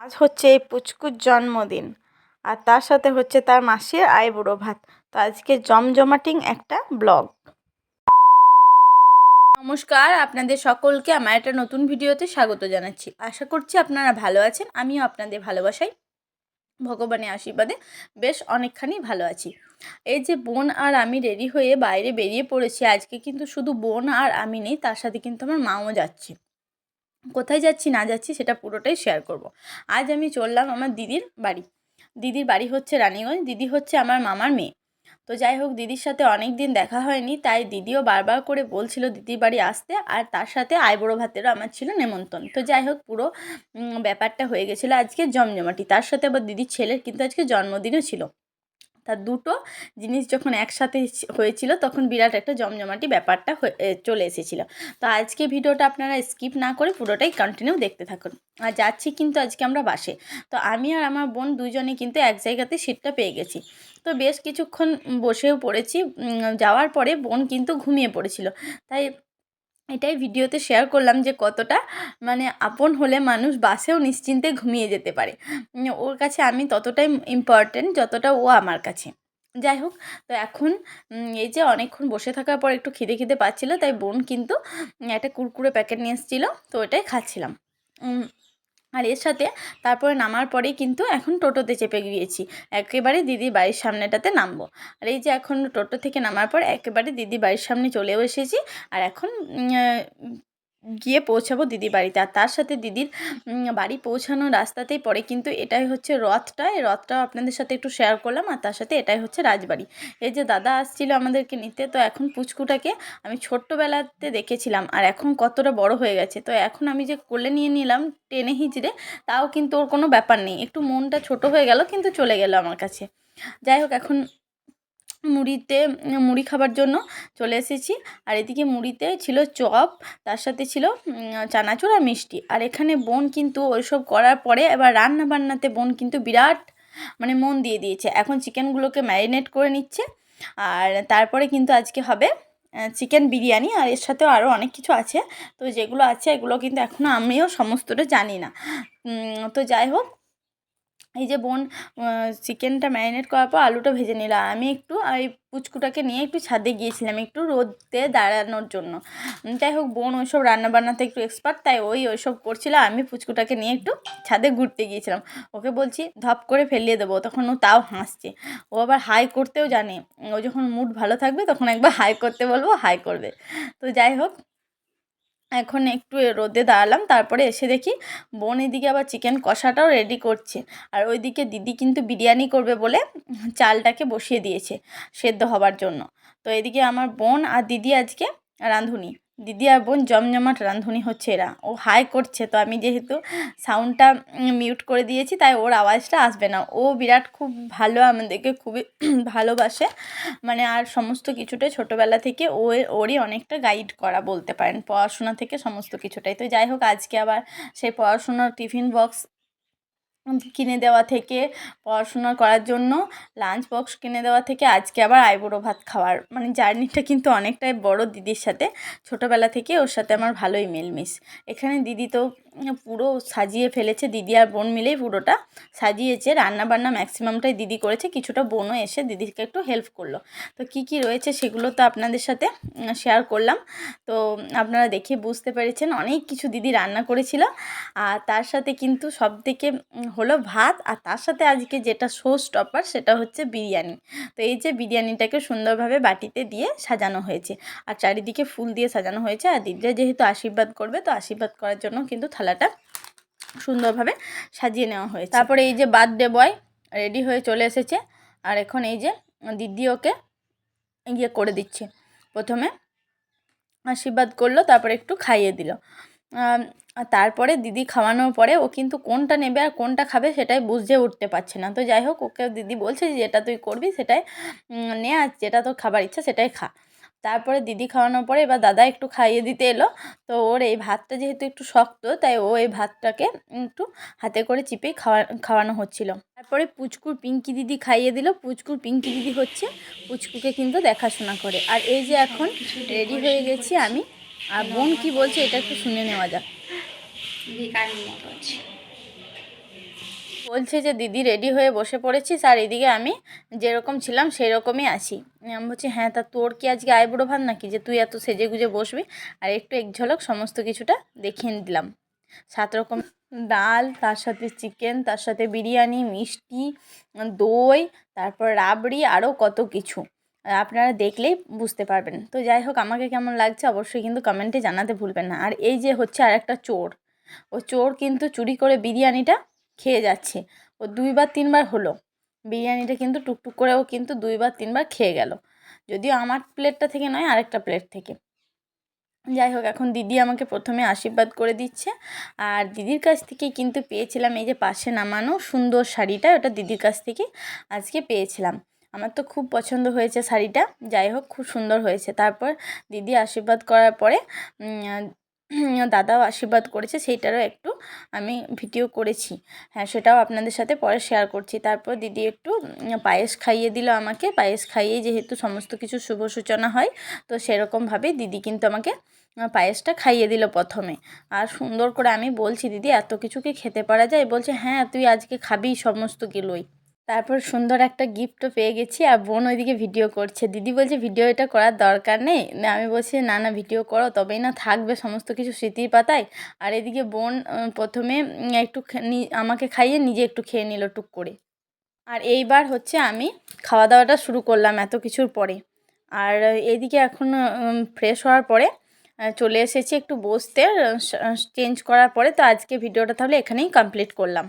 আজ হচ্ছে এই পুচকুর জন্মদিন আর তার সাথে হচ্ছে তার মাসির আইবুড়ো ভাত। তো আজকে জমজমাটিং একটা ব্লগ। নমস্কার, আপনাদের সকলকে আমার একটা নতুন ভিডিওতে স্বাগত জানাচ্ছি। আশা করছি আপনারা ভালো আছেন, আমিও আপনাদের ভালোবাসাই ভগবানের আশীর্বাদে বেশ অনেকখানি ভালো আছি। এই যে বোন আর আমি রেডি হয়ে বাইরে বেরিয়ে পড়েছি, আজকে কিন্তু শুধু বোন আর আমি নেই, তার সাথে কিন্তু আমার মাও যাচ্ছে। কোথায় যাচ্ছি, না যাচ্ছি সেটা পুরোটাই শেয়ার করব। আজ আমি চললাম আমার দিদির বাড়ি। দিদির বাড়ি হচ্ছে রানীগঞ্জ, দিদি হচ্ছে আমার মামার মেয়ে। তো যাই হোক, দিদির সাথে অনেক দিন দেখা হয়নি, তাই দিদিও বারবার করে বলছিল দিদির বাড়ি আসতে, আর তার সাথে আইবুড়ো ভাতেরও আমার ছিল নেমন্তন্ন। তো যাই হোক, পুরো ব্যাপারটা হয়ে গেছিল আজকে জমজমাটি। তার সাথে আবার দিদির ছেলের কিন্তু আজকে জন্মদিনও ছিল। তার দুটো জিনিস যখন একসাথে হয়েছিল তখন বিরাট একটা জমজমাটি ব্যাপারটা চলে এসেছিল। তো আজকে ভিডিওটা আপনারা স্কিপ না করে পুরোটাই কন্টিনিউ দেখতে থাকুন। আর যাচ্ছি কিন্তু আজকে আমরা বাসে। তো আমি আর আমার বোন দুজনে কিন্তু এক জায়গাতে সিটটা পেয়ে গেছি। তো বেশ কিছুক্ষণ বসেও পড়েছি। যাওয়ার পরে বোন কিন্তু ঘুমিয়ে পড়েছিল। তাই এটাই ভিডিওতে শেয়ার করলাম যে কতটা মানে আপন হলে মানুষ বাসেও নিশ্চিন্তে ঘুমিয়ে যেতে পারে। ওর কাছে আমি ততটাই ইম্পর্টেন্ট যতটা ও আমার কাছে। যাই হোক, তো এখন এই যে অনেকক্ষণ বসে থাকার পর একটু খিদে খিদে পাচ্ছিলো, তাই বোন কিন্তু একটা কুরকুরে প্যাকেট নিয়ে এসেছিল, তো ওটাই খাচ্ছিলাম। আর এর সাথে তারপরে নামার পরেই কিন্তু এখন টোটোতে চেপে গিয়েছি। একেবারে দিদি বাড়ির সামনেটাতে নামবো। আর এই যে এখন টোটো থেকে নামার পর একেবারে দিদি বাড়ির সামনে চলেও এসেছি। আর এখন গিয়ে পৌঁছাবো দিদি বাড়িতে। আর তার সাথে দিদির বাড়ি পৌঁছানোর রাস্তাতেই পড়ে। কিন্তু এটাই হচ্ছে রথটা। এই রথটাও আপনাদের সাথে একটু শেয়ার করলাম। আর তার সাথে এটাই হচ্ছে রাজবাড়ি। এই যে দাদা আসছিল আমাদেরকে নিতে, তো এখন পুচকুটাকে আমি ছোট্টবেলাতে দেখেছিলাম। আর এখন কতটা বড় হয়ে গেছে। তো এখন আমি যে কোলে নিয়ে নিলাম টেনে হিজড়ে তাও কিন্তু ওর কোনো ব্যাপার নেই। একটু মনটা ছোট হয়ে গেল, কিন্তু চলে গেল আমার কাছে। যাই হোক, এখন মুড়িতে, মুড়ি খাবার জন্য চলে এসেছি। আর এদিকে মুড়িতে ছিল চপ, তার সাথে ছিল চানাচুর আর মিষ্টি। আর এখানে বোন কিন্তু ওইসব করার পরে এবার রান্না বান্নাতে বোন কিন্তু বিরাট মানে মন দিয়ে দিয়েছে। এখন চিকেনগুলোকে ম্যারিনেট করে নিচ্ছে। আর তারপরে কিন্তু আজকে হবে চিকেন বিরিয়ানি। আর এর সাথেও আরও অনেক কিছু আছে। তো যেগুলো আছে এগুলো কিন্তু এখনও আমিও সমস্তটা জানি না। তো যাই হোক এই যে বোন চিকেনটা ম্যারিনেট করার পর আলুটা ভেজে নিলাম। আমি একটু, এই পুচকুটাকে নিয়ে একটু ছাদে গিয়েছিলাম, একটু রোদে দাঁড়ানোর জন্য। যাই হোক, বোন ওইসব রান্নাবান্নাতে একটু এক্সপার্ট তাই ওই ওইসব করছিল। আমি পুচকুটাকে নিয়ে একটু ছাদে ঘুরতে গিয়েছিলাম। ওকে বলছি, ধপ করে ফেলিয়ে দেবো। তখন ও তাও হাসছে। ও আবার হাই করতেও জানে। ও যখন মুড ভালো থাকবে, তখন একবার হাই করতে বলব, হাই করবে। তো যাই হোক এখন একটু রোদে দাঁড়ালাম, তারপরে এসে দেখি বোন এদিকে আবার চিকেন কষাটাও রেডি করছে। আর ওইদিকে দিদি কিন্তু বিরিয়ানি করবে বলে চালটাকে বসিয়ে দিয়েছে সেদ্ধ হবার জন্য। তো এদিকে আমার বোন আর দিদি আজকে রাঁধুনি। দিদি আর বোন জমজমাট রাঁধুনি হচ্ছে এরা। ও হাই করছে, তো আমি যেহেতু সাউন্ডটা মিউট করে দিয়েছি, তাই ওর আওয়াজটা আসবে না। ও বিরাট খুব ভালো, আমাদেরকে খুবই ভালোবাসে। মানে আর সমস্ত কিছুটা ছোটোবেলা থেকে ও, ওরই অনেকটা গাইড করা বলতে পারেন। পড়াশোনা থেকে সমস্ত কিছুটাই। তো যাই হোক, আজকে আবার সেই পড়াশোনার টিফিন বক্স কিনে দেওয়া থেকে পড়াশোনা করার জন্য লাঞ্চ বক্স কিনে দেওয়া থেকে, আজকে আবার আইবুড়ো ভাত খাওয়ার। মানে জার্নিটা কিন্তু অনেকটাই বড় দিদির সাথে। ছোটোবেলা থেকে ওর সাথে আমার ভালোই মিলমিশ। এখানে দিদি তো পুরো সাজিয়ে ফেলেছে দিদি আর বোন মিলেই পুরোটা। সাজিয়েছে রান্না বান্না ম্যাক্সিমামটাই দিদি করেছে, কিছুটা বোনও এসে দিদিকে একটু হেল্প করল। তো কি কি রয়েছে সেগুলো তো আপনাদের সাথে শেয়ার করলাম। তো আপনারা দেখে বুঝতে পেরেছেন, অনেক কিছু দিদি রান্না করেছিল। আর তার সাথে কিন্তু সব থেকে হলো ভাত, আর তার সাথে আজকে যেটা শো স্টপার সেটা হচ্ছে বিরিয়ানি। তো এই যে বিরিয়ানিটাকে সুন্দরভাবে বাটিতে দিয়ে সাজানো হয়েছে। আর চারিদিকে ফুল দিয়ে সাজানো হয়েছে, আর দিদিরা যেহেতু আশীর্বাদ করবে, তো আশীর্বাদ করার জন্য কিন্তু থালাটা সুন্দরভাবে সাজিয়ে নেওয়া হয়েছে। তারপরে এই যে বার্থডে বয় রেডি হয়ে চলে এসেছে। আর এখন এই যে দিদি ওকে ইয়ে করে দিচ্ছে। প্রথমে আশীর্বাদ করল, তারপরে একটু খাইয়ে দিল। তারপরে দিদি খাওয়ানোর পরে ও কিন্তু কোনটা নেবে আর কোনটা খাবে সেটাই বুঝে উঠতে পারছে না। তো যাই হোক, ওকে দিদি বলছে যেটা তুই করবি, সেটাই নে, আর যেটা তোর খাবার ইচ্ছা সেটাই খা। তারপরে দিদি খাওয়ানোর পরে এবার দাদা একটু খাইয়ে দিতে এলো। তো ওর এই ভাতটা যেহেতু একটু শক্ত, তাই ও এই ভাতটাকে একটু হাতে করে চিপে খাওয়া, খাওয়ানো হচ্ছিল। তারপরে পুচকুর পিঙ্কি দিদি খাইয়ে দিল। পুচকুর পিঙ্কি দিদি হচ্ছে পুচকুকে কিন্তু দেখাশোনা করে। আর এই যে এখন রেডি হয়ে গেছি আমি। আর বোন কি বলছে এটা একটু শুনে নেওয়া যাক। আছে। বলছে যে, দিদি রেডি হয়ে বসে পড়েছিস আর এদিকে আমি যেরকম ছিলাম সেই রকমই আছি। আমি বলছি হ্যাঁ তা তোর কি আজকে আইবুড়ো ভাত নাকি যে, তুই এত সেজে গুজে বসবি? আর একটু এক ঝলক সমস্ত কিছুটা দেখিয়ে দিলাম। সাত রকম ডাল, তার সাথে চিকেন তার সাথে বিরিয়ানি, মিষ্টি, দই, তারপর রাবড়ি আরও কত কিছু। আপনারা দেখলেই বুঝতে পারবেন। তো যাই হোক, আমাকে কেমন লাগছে অবশ্যই কিন্তু কমেন্টে জানাতে ভুলবেন না। আর এই যে হচ্ছে আর একটা চোর। ও চোর কিন্তু চুরি করে বিরিয়ানিটা খেয়ে যাচ্ছে। ও দুইবার তিনবার হলো। বিরিয়ানিটা কিন্তু টুকটুক করে ও কিন্তু দুইবার তিনবার খেয়ে গেল। যদিও আমার প্লেটটা থেকে নয়, আরেকটা প্লেট থেকে। যাই হোক, এখন দিদি আমাকে প্রথমে আশীর্বাদ করে দিচ্ছে। আর দিদির কাছ থেকে কিন্তু পেয়েছিলাম এই যে পাশে নামানো সুন্দর শাড়িটা, ওটা দিদির কাছ থেকে আজকে পেয়েছিলাম। আমার তো খুব পছন্দ হয়েছে শাড়িটা। যাই হোক, খুব সুন্দর হয়েছে। তারপর দিদি আশীর্বাদ করার পরে দাদাও আশীর্বাদ করেছে, সেইটারও একটু আমি ভিডিও করেছি। হ্যাঁ সেটাও আপনাদের সাথে পরে শেয়ার করছি। তারপর দিদি একটু পায়েস খাইয়ে দিল আমাকে। পায়েস খাইয়ে যেহেতু সমস্ত কিছু শুভ সূচনা হয়, তো সেরকমভাবেই দিদি কিন্তু আমাকে পায়েসটা খাইয়ে দিল প্রথমে। আর সুন্দর করে আমি বলছি, দিদি, এত কিছু কি খেতে পারা যায়? বলছে হ্যাঁ তুই আজকে খাবি সমস্ত গেলোই। তারপর সুন্দর একটা গিফটও পেয়ে গেছি আর বোন ওইদিকে ভিডিও করছে। দিদি বলছে ভিডিও এটা করার দরকার নেই। আমি বলছি, না না ভিডিও করো, তবেই না থাকবে সমস্ত কিছু স্মৃতির পাতায়। আর এদিকে বোন প্রথমে একটু আমাকে খাইয়ে নিজে একটু খেয়ে নিল টুক করে। আর এইবার হচ্ছে আমি খাওয়া দাওয়াটা শুরু করলাম এত কিছুর পরে। আর এদিকে এখন ফ্রেশ হওয়ার পরে চলে এসেছি একটু বসতে চেঞ্জ করার পরে। তো আজকে ভিডিওটা তাহলে এখানেই কমপ্লিট করলাম।